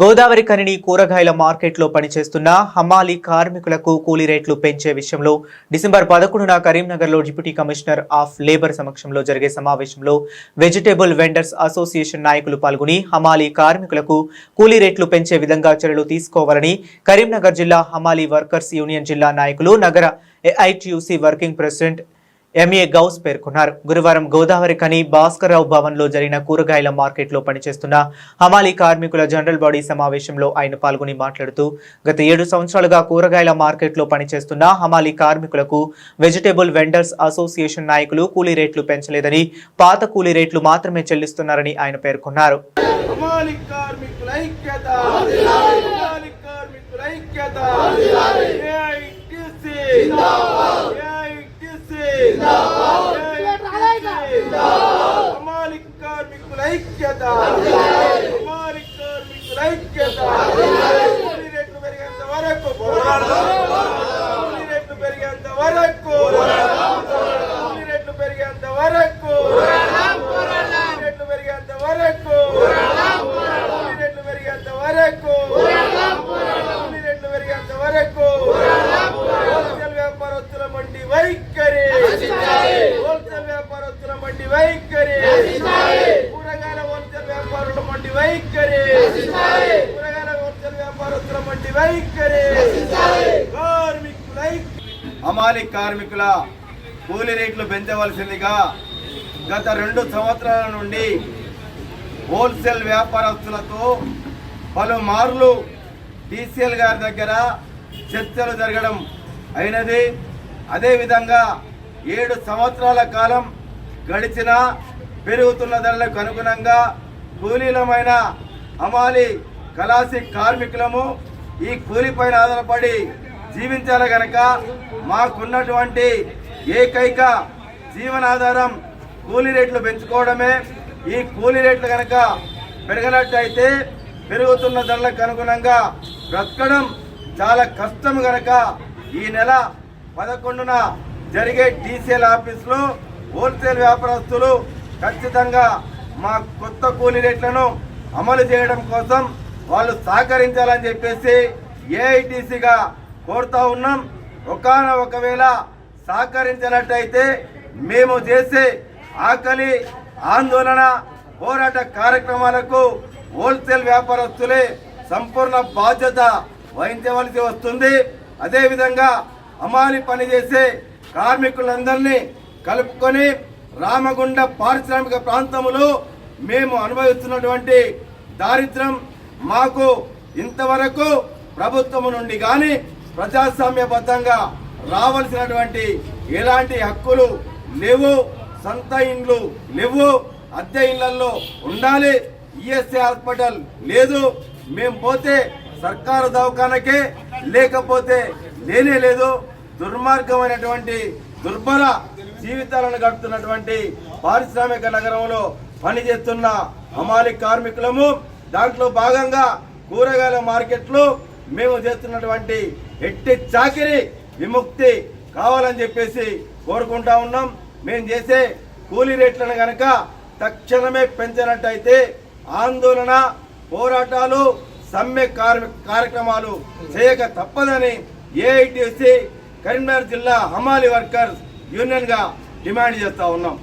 గోదావరి కనిని కూరగాయల మార్కెట్లో పనిచేస్తున్న హమాలి కార్మికులకు కూలీ రేట్లు పెంచే విషయంలో డిసెంబర్ పదకొండున కరీంనగర్లో డిప్యూటీ కమిషనర్ ఆఫ్ లేబర్ సమక్షంలో జరిగే సమావేశంలో వెజిటేబుల్ వెండర్స్ అసోసియేషన్ నాయకులు పాల్గొని హమాలీ కార్మికులకు కూలీ రేట్లు పెంచే విధంగా చర్యలు తీసుకోవాలని కరీంనగర్ జిల్లా హమాలి వర్కర్స్ యూనియన్ జిల్లా నాయకులు నగర AITUC working president MA Ghouse పేర్కొన్నారు. గురువారం గోదావరి ఖని భాస్కర్రావు భవన్లో జరిగిన కూరగాయల మార్కెట్లో పనిచేస్తున్న హమాలీ కార్మికుల జనరల్ బాడీ సమావేశంలో ఆయన పాల్గొని మాట్లాడుతూ గత ఏడు సంవత్సరాలుగా కూరగాయల మార్కెట్లో పనిచేస్తున్న హమాలీ కార్మికులకు వెజిటేబుల్ వెండర్స్ అసోసియేషన్ నాయకులు కూలీ రేట్లు పెంచలేదని పాత కూలీ రేట్లు మాత్రమే చెల్లిస్తున్నారని ఆయన పేర్కొన్నారు. హమాలి కార్మికుల ఐక్యత హమాలి కార్మికుల ఐక్యత ఏఐటిసి ఏఐటిసి హమాలి కార్మికుల ఐక్యత హమాలి కార్మికుల ఐక్యత కూలీ రేట్లు పెరిగేంత వరకు కూలీ రేట్లు పెరిగేంత వరకు కూలీ రేట్లు పెరిగేంత వరకు కూలీ రేట్లు పెరిగేంత వరకు కూలీ రేట్లు పెరిగేంత వరకు కూలీ రేట్లు పెరిగేంత వరకు హోల్సేల్ వ్యాపారస్తుల మండి వైఖరి హోల్సేల్ వంటి వైఖరి. కూరగాయల హోల్సేల్ వ్యాపారుల వంటి వైఖరి. కూరగాయల హోల్సేల్ వ్యాపారస్తుల వంటి వైఖరి. కార్మికుల అమాలి కార్మికుల కూలీ రేట్లు పెంచవలసిందిగా గత రెండు సంవత్సరాల నుండి హోల్సేల్ వ్యాపారస్తులతో పలుమార్లు టీసీఎల్ గారి దగ్గర చర్చలు జరగడం అయినది. అదేవిధంగా ఏడు సంవత్సరాల కాలం గడిచిన పెరుగుతున్న ధరలకు అనుగుణంగా కూలీలమైన హమాలి కలాసి కార్మికులము ఈ కూలిపైన ఆధారపడి జీవించాలి గనక మాకున్నటువంటి ఏకైక జీవనాధారం కూలీ రేట్లు పెంచుకోవడమే. ఈ కూలీ రేట్లు కనుక పెరగనట్టయితే పెరుగుతున్న ధరలకు అనుగుణంగా బ్రతకడం చాలా కష్టం గనక ఈ నెల పదకొండున జరిగే టీసీఎల్ ఆఫీసులో హోల్సేల్ వ్యాపారస్తులు ఖచ్చితంగా మా కొత్త కూలీ రేట్లను అమలు చేయడం కోసం వాళ్ళు సహకరించాలని చెప్పేసి ఏఐటీసీగా కోరుతా ఉన్నాం. ఒకన ఒకవేళ సహకరించినట్టయితే మేము చేసే ఆకలి ఆందోళన పోరాట కార్యక్రమాలకు హోల్సేల్ వ్యాపారస్తులే సంపూర్ణ బాధ్యత వహించవలసి వస్తుంది. అదేవిధంగా అమాలి పనిచేసే కార్మికులందరినీ కలుపుకొని రామగుండ పారిశ్రామిక ప్రాంతంలో మేము అనుభవిస్తున్నటువంటి దారిద్ర్యం మాకు ఇంతవరకు ప్రభుత్వం నుండి కానీ ప్రజాస్వామ్యబద్ధంగా రావాల్సినటువంటి ఎలాంటి హక్కులు లేవు సొంత ఇండ్లు లేవు అద్దె ఇళ్ళలో ఉండాలి ఈఎస్ఐ హాస్పిటల్ లేదు మేము పోతే సర్కారు దవాఖానకే లేకపోతే లేనే లేదు. దుర్మార్గమైనటువంటి దుర్భర జీవితాలను గడుపుతున్నటువంటి పారిశ్రామిక నగరంలో పనిచేస్తున్న అమాలి కార్మికులము దాంట్లో భాగంగా కూరగాయల మార్కెట్లు మేము చేస్తున్నటువంటి ఎట్టి చాకిరి విముక్తి కావాలని చెప్పేసి కోరుకుంటా ఉన్నాం. మేము చేసే కూలీ రేట్లను కనుక తక్షణమే పెంచినట్టయితే ఆందోళన పోరాటాలు సమ్మె కార్మిక కార్యక్రమాలు చేయక తప్పదని ఏఐటిసి కరీంనగర్ జిల్లా హమాలి వర్కర్స్ యూనియన్గా డిమాండ్ చేస్తూ ఉన్నాం.